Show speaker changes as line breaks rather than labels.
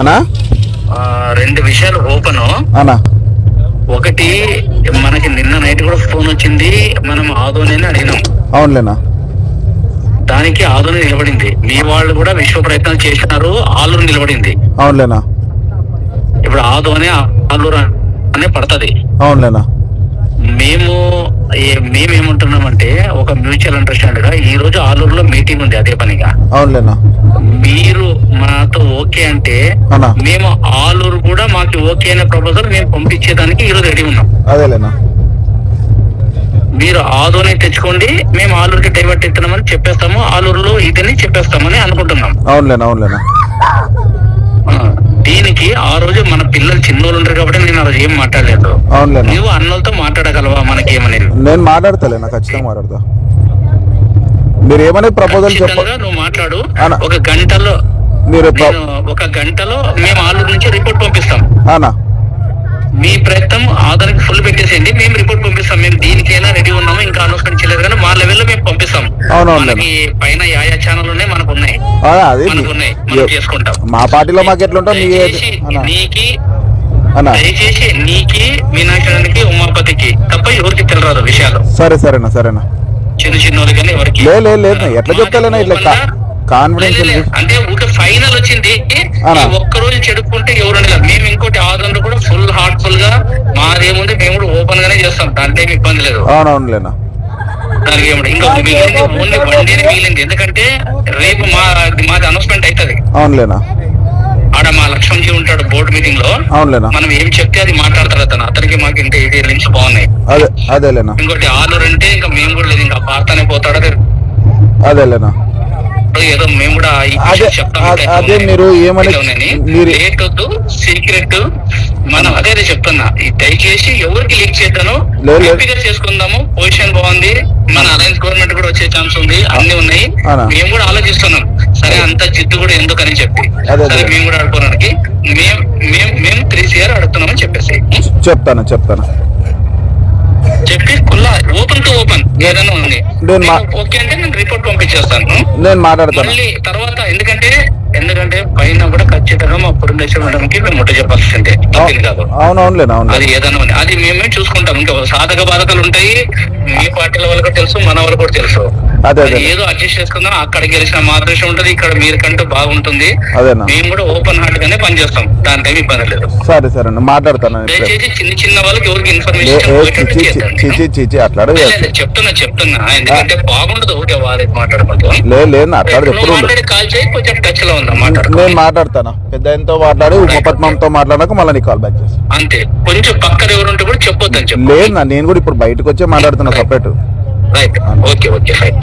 అనా?
ఆ, రెండు విషయాలు ఓపెన్.
అనా?
ఒకటి మనకి నిన్న నైట్ కూడా ఫోన్ వచ్చింది మనం ఆదోని అడిగినాం.
అవునులేనా?
దానికి ఆదోని నిలబడింది. మీ వాళ్ళు కూడా విశ్వ ప్రయత్నాలు చేసినారు ఆలూరు నిలబడింది.
అవునులేనా?
ఇప్పుడు ఆదోని ఆలూరు అనే పడుతుంది.
అవునులేనా?
మేము ఏ- మేమేమంటున్నామంటే ఒక మ్యూచువల్ అండర్స్టాండ్గా ఈ రోజు ఆలూరులో మీటింగ్ ఉంది అదే పనిగా.
అవునులేనా?
మీరు మాతో ఓకే అంటే మేము ఆలూరు కూడా మాకు ఓకే అనే ప్రపోజల్ మేము పంపించేదానికి ఈ రోజు రెడీ ఉన్నాం.
అదేలేనా?
మీరు ఆదోని తెచ్చుకోండి మేము ఆలూరుకి డైవర్ట్ ఎత్తున్నామని చెప్పేస్తాము ఆలూరులో ఇదని చెప్పేస్తామని అనుకుంటున్నాం.
అవునులేనా అవునులేనా?
దీనికి ఆ రోజు మన పిల్లలు చిన్నోళ్ళు ఉంటారు కాబట్టి నేను ఆ రోజు ఏం మాట్లాడలేదు. నువ్వు అన్నోళ్ళతో మాట్లాడగలవా మనకి ఏమనేది
నేను మాట్లాడతలేనా ఖచ్చితంగా మాట్లాడతా. మీరు ఏమనే ప్రపోజల్ చెప్ప
ఖచ్చితంగా నువ్వు మాట్లాడు. ఒక గంటలో
మీరు
ఒక గంటలో మేము ఆలూరు నుంచి రిపోర్ట్ పంపిస్తాం.
అనా.
మీ ప్రయత్నం ఆధార్కి ఫుల్ పెట్టేసేయండి. మేము రిపోర్ట్ పంపిస్తాం. మేము దీనికైనా రెడీ ఉన్నాము ఇంకా అనౌన్స్మెంట్ చేయలేదు కానీ మా లెవెల్లో మేము పంపిస్తాం.
అవునవును.
మనకి పైన యాయా ఛానల్ ఉన్నాయి మనకు ఉన్నాయి
ఆ, అది మా పార్టీలో మాకు ఎట్లుంటాం
నీకి దయచేసి నీకి మీనాక్షరానికి ఉమాపతికి తప్ప ఎవరికి తెలియదు విషయాలు.
సరే సరేనా సరేనా.
చిన్న చిన్న ఎవరికి.
లే లే లేదు ఎట్లా చెప్తాలేనా ఇట్లా కాన్ఫిడెన్స్.
అంటే ఊరికే ఫైనల్ వచ్చింది. ఒక్క రోజు చెడుకుంటే ఎవరు ఉండలేదు. మేము ఇంకోటి ఆదరణ కూడా ఫుల్ హార్ట్ఫుల్గా మాదేముంది మేము కూడా ఓపెన్ గానే చేస్తాం. దాంట్లో ఏమి ఇబ్బంది లేదు.
అవునవునులేనా.
దానికి ఏమిటి ఇంకా ఓన్లీ వన్ డే మిగిలింది. ఎందుకంటే రేపు మా మాది అనౌన్స్మెంట్ అవుతుంది.
అవునులేనా?
ఆడ మా లక్ష్మణ్జీ ఉంటాడు బోర్డు మీటింగ్లో.
అవునులేనా?
మనం ఏం చెప్తే అది మాట్లాడతారు అతను. అతనికి మాకు ఇంత ఇది లింక్స్ బాగున్నాయి.
అదే అదేలేనా?
ఇంకోటి ఆలూరు అంటే ఇంకా మేము కూడా లేదు ఇంకా పాతనే పోతాడు అదే
అదేలేనా?
ఏదో మేము కూడా
అదే మీరు ఏమని మీరు
లేట్ వద్దు సీక్రెట్ మనం అదే చెప్తున్నా. ఈ దయచేసి ఎవరికి లీక్ చేద్దాను చేసుకుందాము. పొజిషన్ బాగుంది. మన అలయన్స్ గవర్నమెంట్ కూడా వచ్చే ఛాన్స్ ఉంది. అన్ని ఉన్నాయి. మేము కూడా ఆలోచిస్తున్నాం. సరే అంత జిద్దు కూడా ఎందుకని చెప్పి. సరే. మేము కూడా ఆడుకోవడానికి. మేము మేము మేము త్రీ సిఆర్ అడుగుతున్నామని చెప్పేసి.
చెప్తాను చెప్తాను
చెప్పి కుల్లా ఓపెన్ టు ఓపెన్ ఏదైనా ఉంది. ఓకే అంటే నేను రిపోర్ట్ పంపించేస్తాను.
నేను మాట్లాడతాను.
మళ్ళీ తర్వాత ఎందుకంటే ఎందుకంటే పైన కూడా ఖచ్చితంగా మా పురంధేశ్వర మేడంకి మేము ముట్ట చెప్పాల్సిందే.
అవునవునులేనా
అది
అవునులే.
ఏదైనా ఉంది అది మేమే చూసుకుంటాం. ఇంకా సాధక బాధకాలు ఉంటాయి మీ పార్టీల వాళ్ళకి తెలుసు మన వాళ్ళకి కూడా తెలుసు. ఏదో అడ్జస్ట్ చేసుకుందాం అక్కడ గెలిచిన మా అదృష్టం ఉంటది ఇక్కడ మీరు కంటూ బాగుంటుంది మేము కూడా ఓపెన్ హార్ట్ గానే పనిచేస్తాం. ఏమి ఇబ్బంది లేదు.
సరే సరే మాట్లాడతాను.
దయచేసి చిన్న చిన్న వాళ్ళకి ఎవరికి ఇన్ఫర్మేషన్
అట్లా
చెప్తున్నా చెప్తున్నా. ఎందుకంటే బాగుండదు ఊరికే వాళ్ళకి మాట్లాడుకుంటాం
లేదు లేదు అట్లా
కాల్ చేయి కొంచెం టచ్లో ఉందా మాట్లాడుకో
నేను మాట్లాడతాను? పెద్ద ఆయనతో మాట్లాడి ఉపపద్మంతో మాట్లాడాక మళ్ళీ నీకు కాల్ బ్యాక్ చేస్తాను
అంతే. కొంచెం పక్కన ఎవరుంటే కూడా చెప్పొద్దని చెప్పు.
లేదు నేను కూడా ఇప్పుడు బయటకు వచ్చే మాట్లాడుతున్నా separate
right okay okay right